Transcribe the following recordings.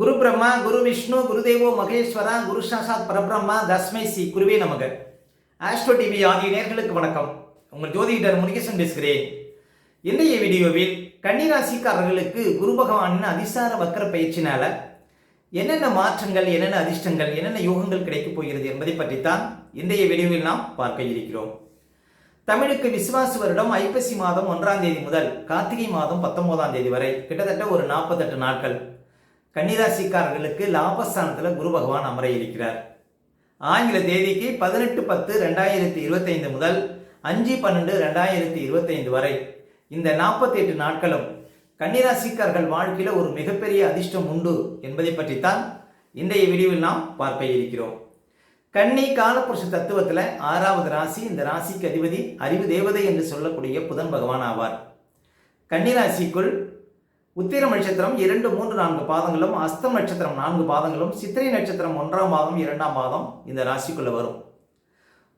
குரு பிரம்மா குரு விஷ்ணு குருதேவோ மகேஸ்வரா குரு சாசாத் பரபிரம்மா தஸ்மை சி குருவே நமக. ஆஸ்ட்ரோ டிவி ஆகிய நேர்களுக்கு வணக்கம். உங்கள் ஜோதிடர் முருகேசன் பேசுகிறேன். இன்றைய வீடியோவில் கன்னிராசிக்காரர்களுக்கு குரு பகவானின் அதிசார வக்கர பயிற்சினால என்னென்ன மாற்றங்கள் என்னென்ன அதிர்ஷ்டங்கள் என்னென்ன யோகங்கள் கிடைக்கப் போகிறது என்பதை பற்றித்தான் இன்றைய வீடியோவில் நாம் பார்க்க இருக்கிறோம். தமிழுக்கு விசுவாச வருடம் ஐப்பசி மாதம் ஒன்றாம் தேதி முதல் கார்த்திகை மாதம் பத்தொன்பதாம் தேதி வரை. கிட்டத்தட்ட ஒரு நாற்பத்தெட்டு நாட்கள். கன்னிராசிக்காரர்களுக்கு லாபஸ்தானத்தில் குரு பகவான் அமர இருக்கிறார் ஆங்கில தேதிக்கு பதினெட்டு பத்து ரெண்டாயிரத்தி இருபத்தைந்து முதல் அஞ்சு பன்னெண்டு ரெண்டாயிரத்தி இருபத்தைந்து வரை. இந்த நாற்பத்தி எட்டு நாட்களும் கன்னிராசிக்காரர்கள் வாழ்க்கையில் ஒரு மிகப்பெரிய அதிர்ஷ்டம் உண்டு என்பதை பற்றித்தான் இன்றைய வீடியோவில் நாம் பார்க்க இருக்கிறோம். கன்னி காலப்புருஷ தத்துவத்தில் ஆறாவது ராசி இந்த ராசிக்கு அதிபதி அறிவு தேவதை என்று சொல்லக்கூடிய புதன் பகவான் ஆவார். கன்னிராசிக்குள் உத்திரம் நட்சத்திரம் இரண்டு மூன்று நான்கு பாதங்களும் அஸ்தம் நட்சத்திரம் நான்கு பாதங்களும் சித்திரை நட்சத்திரம் ஒன்றாம் பாதம் இரண்டாம் பாதம் இந்த ராசிக்குள்ளே வரும்.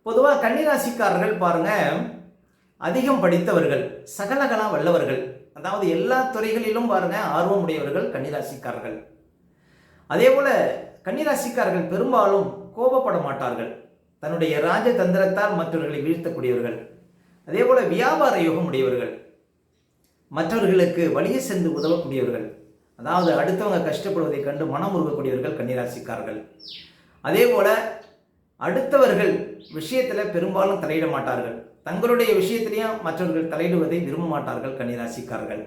பொதுவாக கன்னிராசிக்காரர்கள் பாருங்க அதிகம் படித்தவர்கள் சகலகலா வல்லவர்கள் அதாவது எல்லா துறைகளிலும் பாருங்க ஆர்வம் உடையவர்கள் கன்னிராசிக்காரர்கள். அதே போல கன்னிராசிக்காரர்கள் பெரும்பாலும் கோபப்பட மாட்டார்கள். தன்னுடைய ராஜதந்திரத்தால் மற்றவர்களை வீழ்த்தக்கூடியவர்கள். அதே போல வியாபார யோகம் உடையவர்கள். மற்றவர்களுக்கு வழியே சென்று உதவக்கூடியவர்கள் அதாவது அடுத்தவங்க கஷ்டப்படுவதை கண்டு மனம் உருகக்கூடியவர்கள் கன்னிராசிக்காரர்கள். அதே போல அடுத்தவர்கள் விஷயத்தில் பெரும்பாலும் தலையிட மாட்டார்கள். தங்களுடைய விஷயத்திலையும் மற்றவர்கள் தலையிடுவதை விரும்ப மாட்டார்கள் கன்னிராசிக்காரர்கள்.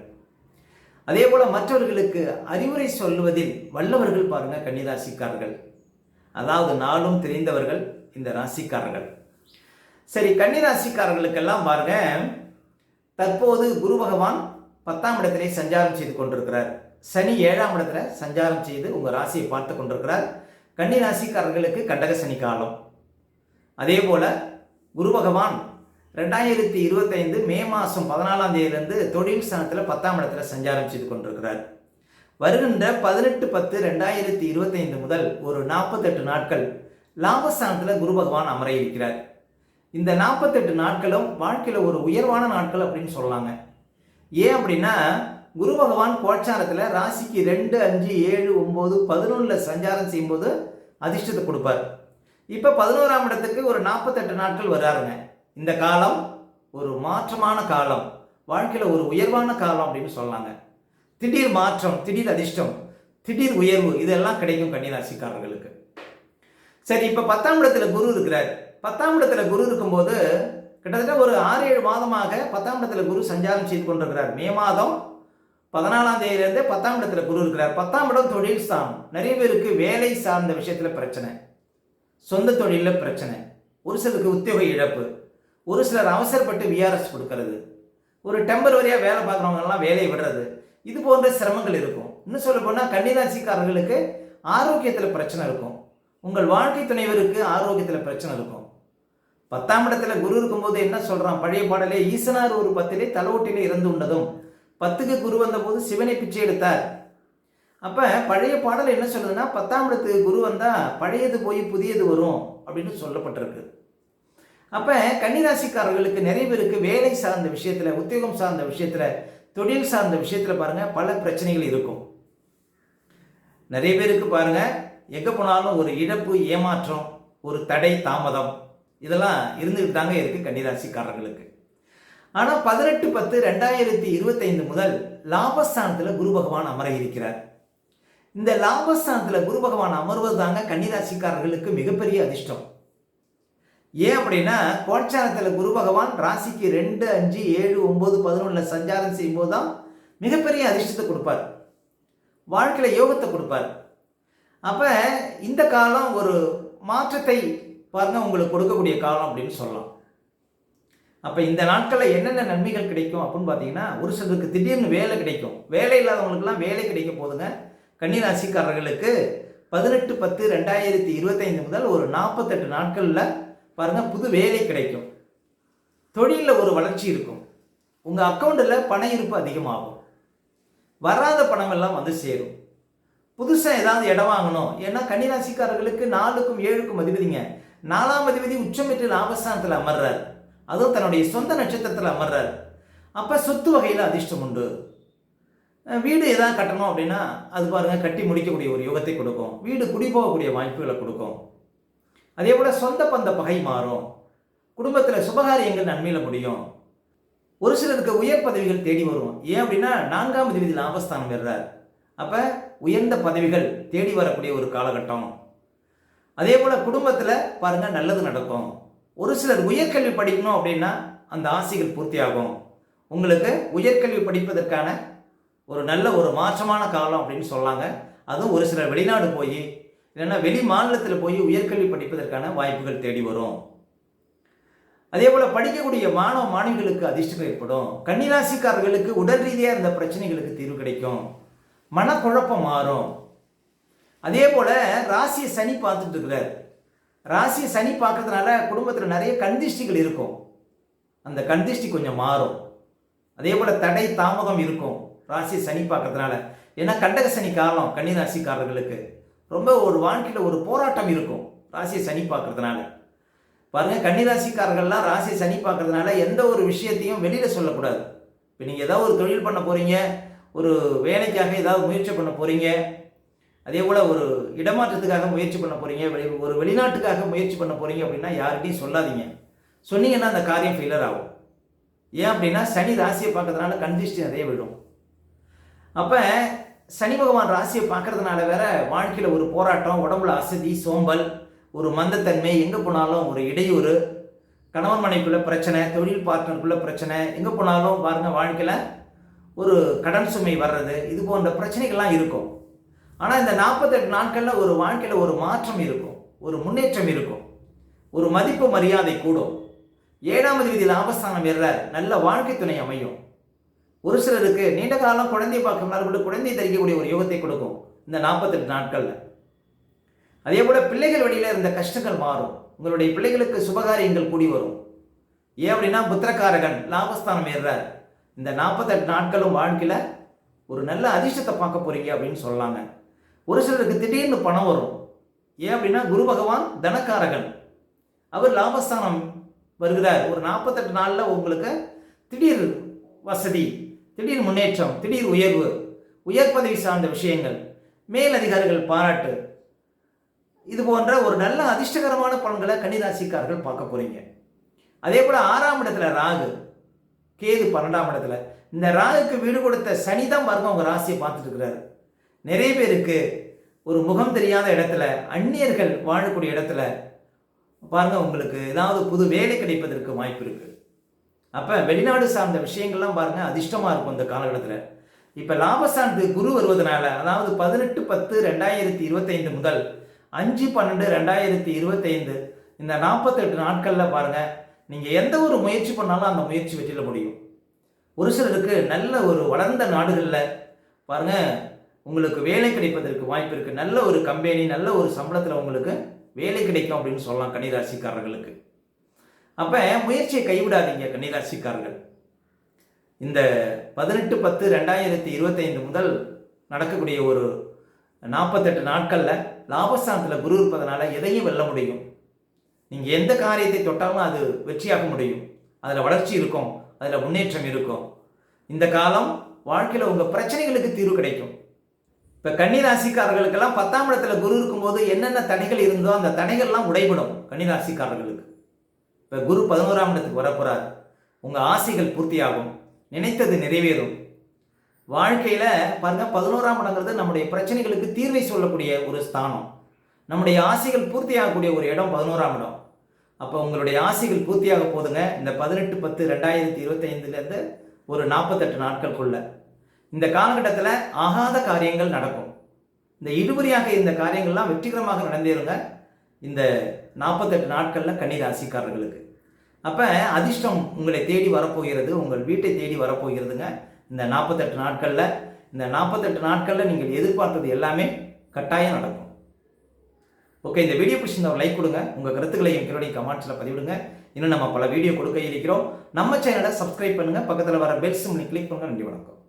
அதே போல மற்றவர்களுக்கு அறிவுரை சொல்லுவதில் வல்லவர்கள் பாருங்க கன்னிராசிக்காரர்கள். அதாவது நாளும் தெரிந்தவர்கள் இந்த ராசிக்காரர்கள். சரி கன்னிராசிக்காரர்களுக்கெல்லாம் பாருங்க தற்போது குரு பகவான் பத்தாம் இடத்திலே சஞ்சாரம் செய்து கொண்டிருக்கிறார். சனி ஏழாம் இடத்துல சஞ்சாரம் செய்து உங்கள் ராசியை பார்த்து கொண்டிருக்கிறார். கன்னி ராசிக்காரர்களுக்கு கண்டக சனி காலம். அதே போல குரு பகவான் ரெண்டாயிரத்தி இருபத்தைந்து மே மாதம் பதினாலாம் தேதியிலிருந்து தொழில் ஸ்தானத்தில் பத்தாம் இடத்துல சஞ்சாரம் செய்து கொண்டிருக்கிறார். வருகின்ற பதினெட்டு பத்து ரெண்டாயிரத்தி இருபத்தைந்து முதல் ஒரு நாற்பத்தெட்டு நாட்கள் லாபஸ்தானத்தில் குரு பகவான் அமர இருக்கிறார். இந்த நாற்பத்தெட்டு நாட்களும் வாழ்க்கையில் ஒரு உயர்வான நாட்கள் அப்படின்னு சொல்லலாங்க ஏன் அப்படின்னா குரு பகவான் கோச்சாரத்தில் ராசிக்கு ரெண்டு அஞ்சு ஏழு ஒம்பது பதினொன்றில் சஞ்சாரம் செய்யும்போது அதிர்ஷ்டத்தை கொடுப்பார். இப்போ பதினோராம் இடத்துக்கு ஒரு நாற்பத்தெட்டு நாட்கள் வராருங்க. இந்த காலம் ஒரு மாற்றமான காலம். வாழ்க்கையில் ஒரு உயர்வான காலம் அப்படின்னு சொல்லலாங்க திடீர் மாற்றம் திடீர் அதிர்ஷ்டம் திடீர் உயர்வு இதெல்லாம் கிடைக்கும் கன்னிராசிக்காரர்களுக்கு. சரி இப்போ பத்தாம் இடத்துல குரு இருக்கிறார். பத்தாம் இடத்துல குரு இருக்கும்போது கிட்டத்தட்ட ஒரு ஆறு ஏழு மாதமாக பத்தாம் இடத்துல குரு சஞ்சாரம் செய்து கொண்டிருக்கிறார். மே மாதம் பதினாலாம் தேதியிலேருந்து பத்தாம் இடத்துல குரு இருக்கிறார். பத்தாம் இடம் தொழில் ஸ்தானம் நிறைய பேருக்கு வேலை சார்ந்த விஷயத்தில் பிரச்சனை. சொந்த தொழிலில் பிரச்சனை. ஒரு சிலருக்கு உத்தியோக இழப்பு. ஒரு சிலர் அவசரப்பட்டு விஆர்எஸ் கொடுக்கறது. ஒரு டெம்பரவரியாக வேலை பார்க்குறவங்கலாம் வேலையை விடுறது. இது போன்ற சிரமங்கள் இருக்கும். இன்னும் சொல்ல போனால் கன்னிராசிக்காரர்களுக்கு ஆரோக்கியத்தில் பிரச்சனை இருக்கும். உங்கள் வாழ்க்கை துணைவருக்கு ஆரோக்கியத்தில் பிரச்சனை இருக்கும். பத்தாம் இடத்துல குரு இருக்கும்போது என்ன சொல்றான்? பழைய பாடலே ஈசனார் ஒரு பத்திலே தலோட்டிலே இறந்து உண்டதும் பத்துக்கு குரு வந்தபோது சிவனை பிச்சை எடுத்தார். அப்ப பழைய பாடல் என்ன சொல்லுதுன்னா பத்தாம் இடத்துக்கு குரு வந்தா பழையது போய் புதியது வரும் அப்படின்னு சொல்லப்பட்டிருக்கு. அப்ப கன்னிராசிக்காரர்களுக்கு நிறைய பேருக்கு வேலை சார்ந்த விஷயத்துல உத்தியோகம் சார்ந்த விஷயத்துல தொழில் சார்ந்த விஷயத்துல பாருங்க பல பிரச்சனைகள் இருக்கும். நிறைய பேருக்கு பாருங்க எங்கே போனாலும் ஒரு இழப்பு ஏமாற்றம் ஒரு தடை தாமதம் இதெல்லாம் இருந்துகிட்டு தாங்க இருக்குது கன்னிராசிக்காரர்களுக்கு. ஆனால் பதினெட்டு பத்து ரெண்டாயிரத்தி இருபத்தைந்து முதல் லாபஸ்தானத்தில் குரு பகவான் அமர இருக்கிறார். இந்த லாபஸ்தானத்தில் குரு பகவான் அமர்வது தாங்க கன்னிராசிக்காரர்களுக்கு மிகப்பெரிய அதிர்ஷ்டம். ஏன் அப்படின்னா கோட்சாரத்தில் குரு பகவான் ராசிக்கு ரெண்டு அஞ்சு ஏழு ஒம்பது பதினொன்றில் சஞ்சாரம் செய்யும்போது தான் மிகப்பெரிய அதிர்ஷ்டத்தை கொடுப்பார். வாழ்க்கையில் யோகத்தை கொடுப்பார். அப்போ இந்த காலம் ஒரு மாற்றத்தை பாருங்க உங்களுக்கு கொடுக்கக்கூடிய காலம் அப்படின்னு சொல்லலாம். அப்போ இந்த நாட்களில் என்னென்ன நன்மைகள் கிடைக்கும் அப்படின்னு பார்த்தீங்கன்னா ஒரு சிலருக்கு திடீர்னு வேலை கிடைக்கும். வேலை இல்லாதவங்களுக்குலாம் வேலை கிடைக்க போதுங்க கன்னிராசிக்காரர்களுக்கு பதினெட்டு பத்து ரெண்டாயிரத்தி இருபத்தைந்து முதல் ஒரு நாற்பத்தெட்டு நாட்களில் பாருங்கள் புது வேலை கிடைக்கும். தொழிலில் ஒரு வளர்ச்சி இருக்கும். உங்கள் அக்கௌண்ட்டில் பண இருப்பு அதிகமாகும். வராத பணமெல்லாம் வந்து சேரும். புதுசாக ஏதாவது இடம் வாங்கணும். ஏன்னா கன்னிராசிக்காரர்களுக்கு நாலுக்கும் ஏழுக்கும் அதிபதிங்க. நாலாம் அதிபதி உச்சமிட்டு லாபஸ்தானத்தில் அமர்றார். அதுவும் தன்னுடைய சொந்த நட்சத்திரத்தில் அமர்றார். அப்போ சொத்து வகையில் அதிர்ஷ்டம் உண்டு. வீடு எதாவது கட்டணும் அப்படின்னா அது பாருங்கள் கட்டி முடிக்கக்கூடிய ஒரு யுகத்தை கொடுக்கும். வீடு குடி போகக்கூடிய வாய்ப்புகளை கொடுக்கும். அதே போல் சொந்த பந்த பகை மாறும். குடும்பத்தில் சுபகாரியங்கள் நன்மையில் முடியும். ஒரு சிலருக்கு உயர் பதவிகள் தேடி வரும். ஏன் அப்படின்னா நான்காம் விதி லாபஸ்தானம் வர்றார் அப்போ உயர்ந்த பதவிகள் தேடி வரக்கூடிய ஒரு காலகட்டம். அதே போல் குடும்பத்தில் பாருங்கள் நல்லது நடக்கும். ஒரு சிலர் உயர்கல்வி படிக்கணும் அப்படின்னா அந்த ஆசைகள் பூர்த்தியாகும். உங்களுக்கு உயர்கல்வி படிப்பதற்கான ஒரு நல்ல ஒரு மாற்றமான காலம் அப்படின்னு சொல்லாங்க. அதுவும் ஒரு சிலர் வெளிநாடு போய் இல்லைன்னா வெளி மாநிலத்தில் போய் உயர்கல்வி படிப்பதற்கான வாய்ப்புகள் தேடி வரும். அதே போல் படிக்கக்கூடிய மாணவ மாணவிகளுக்கு அதிர்ஷ்டம் ஏற்படும். கன்னிராசிக்காரர்களுக்கு உடல் ரீதியாக இருந்த பிரச்சனைகளுக்கு தீர்வு கிடைக்கும். மனக்குழப்பம் மாறும். அதே போல் ராசியை சனி பார்த்துட்டு இருக்கிறார் ராசியை சனி பார்க்கறதுனால குடும்பத்தில் நிறைய கண்திஷ்டிகள் இருக்கும். அந்த கண்திஷ்டி கொஞ்சம் மாறும். அதே போல் தடை தாமதம் இருக்கும் ராசியை சனி பார்க்கறதுனால. ஏன்னா கண்டக சனி காலம் கன்னி ராசிக்காரர்களுக்கு ரொம்ப ஒரு வாழ்க்கையில் ஒரு போராட்டம் இருக்கும் ராசியை சனி பார்க்கறதுனால. பாருங்கள் கன்னிராசிக்காரர்கள்லாம் ராசியை சனி பார்க்கறதுனால எந்த ஒரு விஷயத்தையும் வெளியில் சொல்லக்கூடாது. இப்போ நீங்கள் ஏதாவது ஒரு தொழில் பண்ண போகிறீங்க ஒரு வேலைக்காக ஏதாவது முயற்சி பண்ண போகிறீங்க அதே போல் ஒரு இடமாற்றத்துக்காக முயற்சி பண்ண போகிறீங்க வெளி ஒரு வெளிநாட்டுக்காக முயற்சி பண்ண போகிறீங்க அப்படின்னா யார்கிட்டையும் சொல்லாதீங்க. சொன்னீங்கன்னா அந்த காரியம் ஃபெயிலர் ஆகும். ஏன் அப்படின்னா சனி ராசியை பார்க்கறதுனால கண்டிஷ்டி நிறைய விடும் அப்போ சனி பகவான் ராசியை பார்க்கறதுனால வேற வாழ்க்கையில் ஒரு போராட்டம் உடம்புல அசதி சோம்பல் ஒரு மந்தத்தன்மை எங்கே போனாலும் ஒரு இடையூறு கணவன் மனைக்குள்ள பிரச்சனை தொழில் பார்ட்னருக்குள்ள பிரச்சனை எங்கே போனாலும் பாருங்கள் வாழ்க்கையில் ஒரு கடன் சுமை வர்றது இது போன்ற பிரச்சனைகள்லாம் இருக்கும். ஆனால் இந்த நாற்பத்தெட்டு நாட்களில் ஒரு வாழ்க்கையில் ஒரு மாற்றம் இருக்கும் ஒரு முன்னேற்றம் இருக்கும் ஒரு மதிப்பு மரியாதை கூடும். ஏழாம் விதி லாபஸ்தானம் ஏறார் நல்ல வாழ்க்கை துணை அமையும். ஒரு சிலருக்கு நீண்ட காலம் குழந்தை பார்க்கணும் கூட குழந்தை தெரிவிக்கக்கூடிய ஒரு யோகத்தை கொடுக்கும் இந்த நாற்பத்தெட்டு நாட்களில். அதே போல் பிள்ளைகள் வழியில் இருந்த கஷ்டங்கள் மாறும். உங்களுடைய பிள்ளைகளுக்கு சுபகாரியங்கள் கூடி வரும். ஏன் அப்படின்னா புத்திரக்காரகன் லாபஸ்தானம் ஏறுறார். இந்த நாற்பத்தெட்டு நாட்களும் வாழ்க்கையில் ஒரு நல்ல அதிர்ஷ்டத்தை பார்க்க போறீங்க அப்படின்னு சொல்லலாங்க ஒரு சிலருக்கு திடீர்னு பணம் வரும். ஏன் அப்படின்னா குரு பகவான் தனக்காரகன். அவர் லாபஸ்தானம் வருகிறார். ஒரு நாற்பத்தெட்டு நாளில் உங்களுக்கு திடீர் வசதி திடீர் முன்னேற்றம் திடீர் உயர்வு உயர் பதவி சார்ந்த விஷயங்கள் மேல் அதிகாரிகள் பாராட்டு இது போன்ற ஒரு நல்ல அதிர்ஷ்டகரமான பலன்களை கன்னிராசிக்காரர்கள் பார்க்க போறீங்க. அதே போல் ஆறாம் இடத்துல ராகு. கேது பன்னெண்டாம் இடத்துல இந்த ராகுக்கு வீடு கொடுத்த சனி தான் பாருங்க உங்கள் ராசியை பார்த்துட்டு இருக்கிறாரு. நிறைய பேருக்கு ஒரு முகம் தெரியாத இடத்துல அந்நியர்கள் வாழக்கூடிய இடத்துல பாருங்க உங்களுக்கு ஏதாவது புது வேலை கிடைப்பதற்கு வாய்ப்பு இருக்கு. அப்போ வெளிநாடு சார்ந்த விஷயங்கள்லாம் பாருங்க அதிர்ஷ்டமாக இருக்கும் இந்த காலகட்டத்தில். இப்போ லாபஸ்தானத்து குரு வருவதனால அதாவது பதினெட்டு பத்து ரெண்டாயிரத்தி இருபத்தைந்து முதல் அஞ்சு பன்னெண்டு ரெண்டாயிரத்தி இருபத்தைந்து இந்த நாற்பத்தெட்டு நாட்களில் பாருங்கள் நீங்கள் எந்த ஒரு முயற்சி பண்ணாலும் அந்த முயற்சி வெற்றியில் முடியும். ஒரு சிலருக்கு நல்ல ஒரு வளர்ந்த நாடுகளில் பாருங்க உங்களுக்கு வேலை கிடைப்பதற்கு வாய்ப்பு இருக்குது நல்ல ஒரு கம்பெனி நல்ல ஒரு சம்பளத்தில் உங்களுக்கு வேலை கிடைக்கும் அப்படின்னு சொல்லலாம் கன்னிராசிக்காரர்களுக்கு. அப்போ முயற்சியை கைவிடாதீங்க கன்னிராசிக்காரர்கள். இந்த பதினெட்டு பத்து ரெண்டாயிரத்தி இருபத்தைந்து முதல் நடக்கக்கூடிய ஒரு நாற்பத்தெட்டு நாட்களில் லாபஸ்தானத்தில் குரு இருப்பதனால எதையும் வெல்ல முடியும். நீங்கள் எந்த காரியத்தை தொட்டாலும் அது வெற்றியாக முடியும். அதில் வளர்ச்சி இருக்கும். அதில் முன்னேற்றம் இருக்கும். இந்த காலம் வாழ்க்கையில் உங்கள் பிரச்சனைகளுக்கு தீர்வு கிடைக்கும். இப்போ கன்னிராசிக்காரர்களுக்கெல்லாம் பத்தாம் இடத்துல குரு இருக்கும்போது என்னென்ன தடைகள் இருந்தோ அந்த தடைகள்லாம் உடைபடும் கன்னிராசிக்காரர்களுக்கு. இப்போ குரு பதினோராம் இடத்துக்கு வரப்போகிறார் உங்கள் ஆசைகள் பூர்த்தியாகும். நினைத்தது நிறைவேறும். வாழ்க்கையில் பாருங்கள் பதினோராம் இடங்கிறது நம்முடைய பிரச்சனைகளுக்கு தீர்வை சொல்லக்கூடிய ஒரு ஸ்தானம். நம்முடைய ஆசைகள் பூர்த்தியாகக்கூடிய ஒரு இடம் பதினோராம் இடம். அப்போ உங்களுடைய ஆசைகள் பூர்த்தியாக போதுங்க. இந்த பதினெட்டு பத்து ரெண்டாயிரத்தி இருபத்தைந்துலேருந்து ஒரு நாற்பத்தெட்டு நாட்களுக்குள்ள. இந்த காலகட்டத்தில் ஆகாத காரியங்கள் நடக்கும். இந்த இழுபறியாக இந்த காரியங்கள்லாம் வெற்றிகரமாக நடந்தேருங்க இந்த நாற்பத்தெட்டு நாட்களில் கன்னி ராசிக்காரர்களுக்கு அப்போ அதிர்ஷ்டம் உங்களை தேடி வரப்போகிறது உங்கள் வீட்டை தேடி வரப்போகிறதுங்க. இந்த நாற்பத்தெட்டு நாட்களில் இந்த நாற்பத்தெட்டு நாட்களில் நீங்கள் எதிர்பார்த்தது எல்லாமே கட்டாயம் நடக்கும். ஓகே இந்த வீடியோ பிடிச்சிருந்தா லைக் கொடுங்க. உங்கள் கருத்துக்களை எங்களுடைய கமெண்ட்ஸில் பதிவிடுங்க. இன்னும் நம்ம பல வீடியோ கொடுக்க இருக்கிறோம் நம்ம சேனலை சப்ஸ்கிரைப் பண்ணுங்கள் பக்கத்தில் வர பெல் சிம்னி கிளிக் பண்ணுங்கள் நன்றி வணக்கம்.